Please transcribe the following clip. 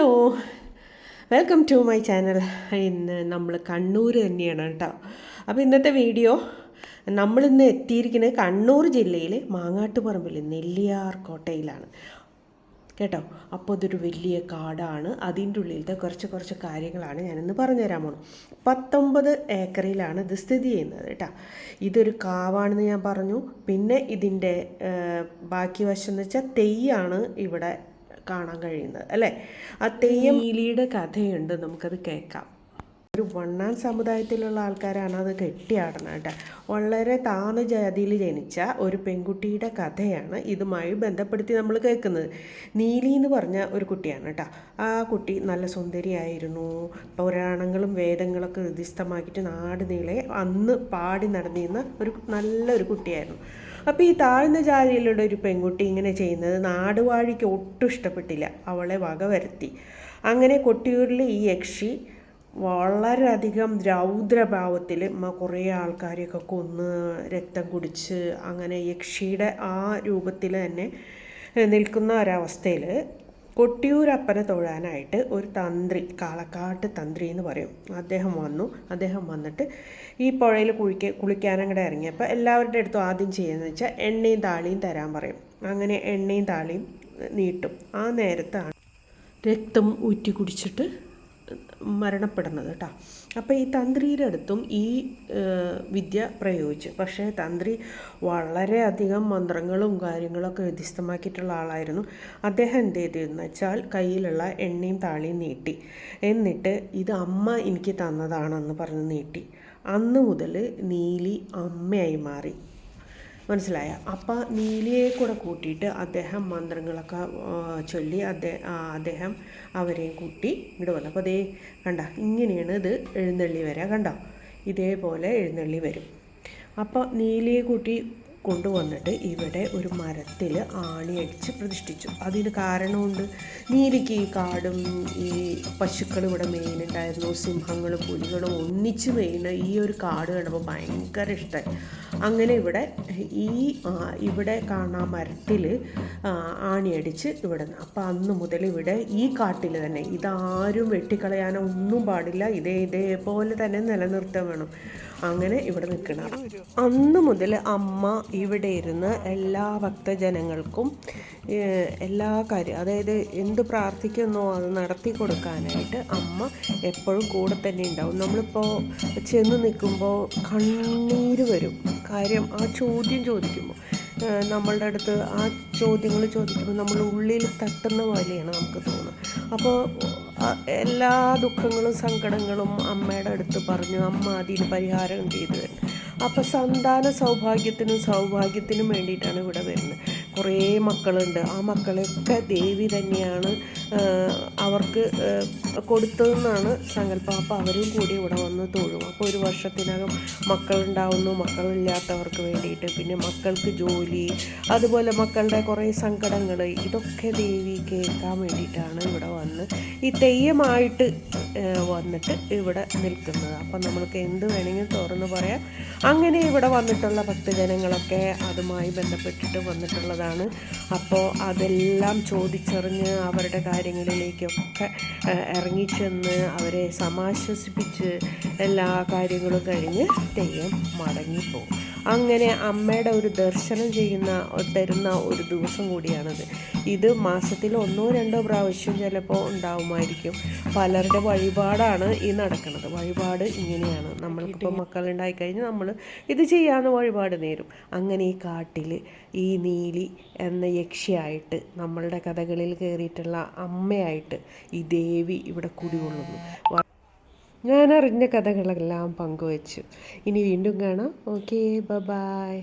Hello. Welcome to my channel ഇന്ന് നമ്മൾ കണ്ണൂർ തന്നെയാണ് കേട്ടോ. അപ്പോൾ ഇന്നത്തെ വീഡിയോ നമ്മളിന്ന് എത്തിയിരിക്കുന്നത് കണ്ണൂർ ജില്ലയിൽ മാങ്ങാട്ടുപറമ്പിൽ നെല്ലിയാർ കോട്ടയിലാണ്. കേട്ടോ? അപ്പോൾ ഇതൊരു വലിയ കാടാണ്. അതിന്റെ ഉള്ളിലത്തെ കുറച്ച് കുറച്ച് കാര്യങ്ങളാണ് ഞാനിന്ന് പറഞ്ഞുതരാൻ പോണു പത്തൊമ്പത് ഏക്കറിലാണ് ഇത് സ്ഥിതി ചെയ്യുന്നത് കേട്ടോ. ഇതൊരു കാവാണെന്ന് ഞാൻ പറഞ്ഞു. പിന്നെ ഇതിന്റെ ബാക്കി വശം എന്ന് വെച്ചാൽ തെയ്യാണ് ഇവിടെ കാണാൻ കഴിയുന്നത് അല്ലേ? ആ തെയ്യം നീലിയുടെ കഥയുണ്ട് നമുക്കത് കേൾക്കാം. ഒരു വണ്ണാൻ സമുദായത്തിലുള്ള ആൾക്കാരാണ് അത് കെട്ടിയാടുന്നത് കേട്ടോ. വളരെ താഴ്ന്ന ജാതിയിൽ ജനിച്ച ഒരു പെൺകുട്ടിയുടെ കഥയാണ് ഇതുമായി ബന്ധപ്പെടുത്തി നമ്മൾ കേൾക്കുന്നത്. നീലി എന്ന് പറഞ്ഞ ഒരു കുട്ടിയാണ് കേട്ടോ. ആ കുട്ടി നല്ല സുന്ദരിയായിരുന്നു. പൗരാണങ്ങളും വേദങ്ങളൊക്കെ ഹൃദിസ്ഥമാക്കിയിട്ട് നാട് നീളെ അന്ന് പാടി നടന്നിരുന്ന ഒരു നല്ലൊരു കുട്ടിയായിരുന്നു. അപ്പോൾ ഈ താഴ്ന്ന ജാതിയിലുള്ള ഒരു പെൺകുട്ടി ഇങ്ങനെ ചെയ്യുന്നത് നാടുവാഴിക്ക് ഒട്ടും ഇഷ്ടപ്പെട്ടില്ല. അവളെ വക വരുത്തി. അങ്ങനെ കൊട്ടിയൂരിലെ ഈ യക്ഷി വളരെയധികം രൗദ്രഭാവത്തിൽ കുറേ ആൾക്കാരെയൊക്കെ കൊന്ന് രക്തം കുടിച്ച് അങ്ങനെ യക്ഷിയുടെ ആ രൂപത്തിൽ തന്നെ നിൽക്കുന്ന ഒരവസ്ഥയിൽ കൊട്ടിയൂരപ്പനെ തൊഴാനായിട്ട് ഒരു തന്ത്രി കാളക്കാട്ട് തന്ത്രി എന്ന് പറയും. അദ്ദേഹം വന്നു. അദ്ദേഹം വന്നിട്ട് ഈ പുഴയിൽ കുളിക്ക കുളിക്കാനങ്ങടെ ഇറങ്ങിയപ്പോൾ എല്ലാവരുടെ അടുത്തും ആദ്യം ചെയ്യുന്നത് വെച്ചാൽ എണ്ണയും താളിയും തരാൻ പറയും. അങ്ങനെ എണ്ണയും താളിയും നീട്ടും. ആ നേരത്താണ് രക്തം ഊറ്റി കുടിച്ചിട്ട് മരണപ്പെടുന്നത് കേട്ടോ അപ്പോൾ ഈ തന്ത്രിയുടെ അടുത്തും ഈ വിദ്യ പ്രയോഗിച്ചു. പക്ഷേ തന്ത്രി വളരെയധികം മന്ത്രങ്ങളും കാര്യങ്ങളൊക്കെ വ്യത്യസ്തമാക്കിയിട്ടുള്ള ആളായിരുന്നു. അദ്ദേഹം എന്ത് ചെയ്തിരുന്നു വെച്ചാൽ കയ്യിലുള്ള എണ്ണയും താളിയും നീട്ടി. എന്നിട്ട് ഇത് അമ്മ എനിക്ക് തന്നതാണെന്ന് പറഞ്ഞ് നീട്ടി. അന്ന് മുതൽ നീലി അമ്മയായി മാറി. മനസ്സിലായ? അപ്പം നീലിയെ കൂടെ കൂട്ടിയിട്ട് അദ്ദേഹം മന്ത്രങ്ങളൊക്കെ ചൊല്ലി അദ്ദേഹം അദ്ദേഹം അവരെയും കൂട്ടി ഇങ്ങോട്ട് വന്നു. അപ്പോൾ അതേ കണ്ട ഇങ്ങനെയാണ് ഇത് എഴുന്നള്ളി വരാ കണ്ടോ? ഇതേപോലെ എഴുന്നള്ളി വരും. അപ്പോൾ നീലിയെ കൂട്ടി കൊണ്ടുവന്നിട്ട് ഇവിടെ ഒരു മരത്തിൽ ആണിയടിച്ച് പ്രതിഷ്ഠിച്ചു. അതിന് കാരണമുണ്ട്. നീലിക്ക് ഈ കാടും ഈ പശുക്കൾ ഇവിടെ മെയിനുണ്ടായിരുന്നു സിംഹങ്ങളും പുലികളും ഒന്നിച്ച് മെയിന് ഈ ഒരു കാട് കണ്ടപ്പോൾ ഭയങ്കര ഇഷ്ടമായി അങ്ങനെ ഇവിടെ ഈ ഇവിടെ കാണാൻ മരത്തിൽ ആണിയടിച്ച് ഇവിടെ നിന്ന്. അപ്പോൾ അന്ന് മുതൽ ഇവിടെ ഈ കാട്ടിൽ തന്നെ ഇതാരും വെട്ടിക്കളയാനോ ഒന്നും പാടില്ല. ഇതേ ഇതേപോലെ തന്നെ നിലനിർത്താൻ വേണം. അങ്ങനെ ഇവിടെ നിൽക്കണം. അന്ന് മുതൽ അമ്മ ഇവിടെ ഇരുന്ന് എല്ലാ ഭക്തജനങ്ങൾക്കും എല്ലാ കാര്യം അതായത് എന്ത് പ്രാർത്ഥിക്കുന്നോ അത് നടത്തി കൊടുക്കാനായിട്ട് അമ്മ എപ്പോഴും കൂടെ തന്നെ ഉണ്ടാവും. നമ്മളിപ്പോൾ ചെന്ന് നിൽക്കുമ്പോൾ കണ്ണീര് വരും. കാര്യം ആ ചോദ്യം ചോദിക്കുമ്പോൾ നമ്മളുടെ അടുത്ത് ആ ചോദ്യങ്ങൾ ചോദിക്കുമ്പോൾ നമ്മൾ ഉള്ളിൽ തട്ടുന്ന പോലെയാണ് നമുക്ക് തോന്നുന്നത്. അപ്പോൾ എല്ലാ ദുഃഖങ്ങളും സങ്കടങ്ങളും അമ്മയുടെ അടുത്ത് പറഞ്ഞു അമ്മ അതിന് പരിഹാരം ചെയ്തു തരും അപ്പോൾ സന്താന സൗഭാഗ്യത്തിനും സൗഭാഗ്യത്തിനും വേണ്ടിയിട്ടാണ് ഇവിടെ വരുന്നത്. കുറേ മക്കളുണ്ട്. ആ മക്കളെയൊക്കെ ദേവി തന്നെയാണ് അവർക്ക് കൊടുത്തതെന്നാണ് സങ്കല്പം. അപ്പോൾ അവരും കൂടി ഇവിടെ വന്ന് തൊഴും. അപ്പോൾ ഒരു വർഷത്തിനകം മക്കളുണ്ടാവുന്നു. മക്കളില്ലാത്തവർക്ക് വേണ്ടിയിട്ട്. പിന്നെ മക്കൾക്ക് ജോലി അതുപോലെ മക്കളുടെ കുറേ സങ്കടങ്ങൾ ഇതൊക്കെ ദേവി കേൾക്കാൻ വേണ്ടിയിട്ടാണ് ഇവിടെ വന്ന് ഈ തെയ്യമായിട്ട് വന്നിട്ട് ഇവിടെ നിൽക്കുന്നത്. അപ്പം നമ്മൾക്ക് എന്ത് വേണമെങ്കിലും തുറന്ന് പറയാം. അങ്ങനെ ഇവിടെ വന്നിട്ടുള്ള ഭക്തജനങ്ങളൊക്കെ അതുമായി ബന്ധപ്പെട്ടിട്ട് വന്നിട്ടുള്ളതാണ് അപ്പോൾ അതെല്ലാം ചോദിച്ചറിഞ്ഞ് അവരുടെ കാര്യങ്ങളിലേക്കൊക്കെ ഇറങ്ങിച്ചെന്ന് അവരെ സമാശ്വസിപ്പിച്ച് എല്ലാ കാര്യങ്ങളും കഴിഞ്ഞ് തെയ്യം മടങ്ങിപ്പോകും. അങ്ങനെ അമ്മയുടെ ഒരു ദർശനം ചെയ്യുന്ന തരുന്ന ഒരു ദിവസം കൂടിയാണിത്. ഇത് മാസത്തിൽ ഒന്നോ രണ്ടോ പ്രാവശ്യം ചിലപ്പോൾ ഉണ്ടാവുമായിരിക്കും. പലരുടെ വഴിപാടാണ് ഈ നടക്കുന്നത്. വഴിപാട് ഇങ്ങനെയാണ്. നമ്മൾക്കിപ്പോൾ മക്കളുണ്ടായി കഴിഞ്ഞാൽ നമ്മൾ ഇത് ചെയ്യാവുന്ന വഴിപാട് നേരും. അങ്ങനെ ഈ കാട്ടിൽ ഈ നീലി എന്ന യക്ഷിയായിട്ട് നമ്മളുടെ കഥകളിൽ കയറിയിട്ടുള്ള അമ്മയായിട്ട് ഈ ദേവി ഇവിടെ കുടികൊള്ളുന്നു. ഞാൻ അറിഞ്ഞ കഥകളെല്ലാം പങ്കുവച്ചു. ഇനി വീണ്ടും കാണാം. ഓക്കേ ബ ബായ്